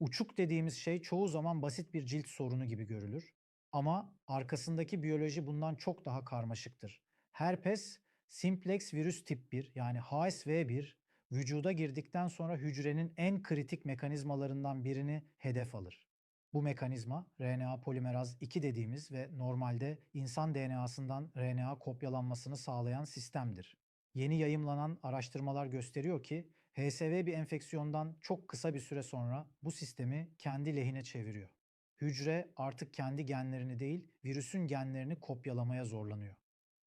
Uçuk dediğimiz şey çoğu zaman basit bir cilt sorunu gibi görülür. Ama arkasındaki biyoloji bundan çok daha karmaşıktır. Herpes simplex virüs tip 1 yani HSV1 vücuda girdikten sonra hücrenin en kritik mekanizmalarından birini hedef alır. Bu mekanizma RNA polimeraz 2 dediğimiz ve normalde insan DNA'sından RNA kopyalanmasını sağlayan sistemdir. Yeni yayımlanan araştırmalar gösteriyor ki HSV bir enfeksiyondan çok kısa bir süre sonra bu sistemi kendi lehine çeviriyor. Hücre artık kendi genlerini değil, virüsün genlerini kopyalamaya zorlanıyor.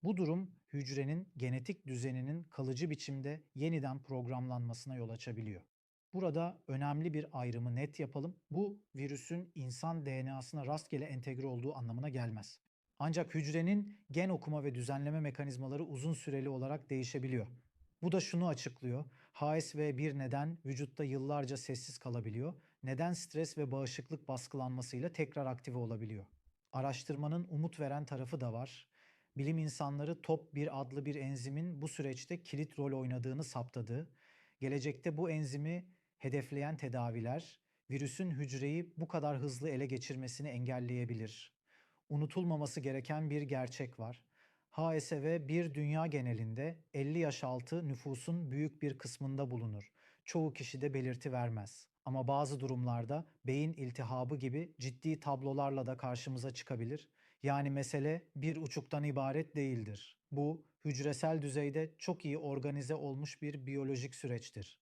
Bu durum hücrenin genetik düzeninin kalıcı biçimde yeniden programlanmasına yol açabiliyor. Burada önemli bir ayrımı net yapalım. Bu virüsün insan DNA'sına rastgele entegre olduğu anlamına gelmez. Ancak hücrenin gen okuma ve düzenleme mekanizmaları uzun süreli olarak değişebiliyor. Bu da şunu açıklıyor. HSV1 neden vücutta yıllarca sessiz kalabiliyor? Neden stres ve bağışıklık baskılanmasıyla tekrar aktive olabiliyor? Araştırmanın umut veren tarafı da var. Bilim insanları TOP1 adlı bir enzimin bu süreçte kilit rol oynadığını saptadı. Gelecekte bu enzimi hedefleyen tedaviler virüsün hücreyi bu kadar hızlı ele geçirmesini engelleyebilir. Unutulmaması gereken bir gerçek var. HSV bir dünya genelinde 50 yaş altı nüfusun büyük bir kısmında bulunur. Çoğu kişi de belirti vermez. Ama bazı durumlarda beyin iltihabı gibi ciddi tablolarla da karşımıza çıkabilir. Yani mesele bir uçuktan ibaret değildir. Bu hücresel düzeyde çok iyi organize olmuş bir biyolojik süreçtir.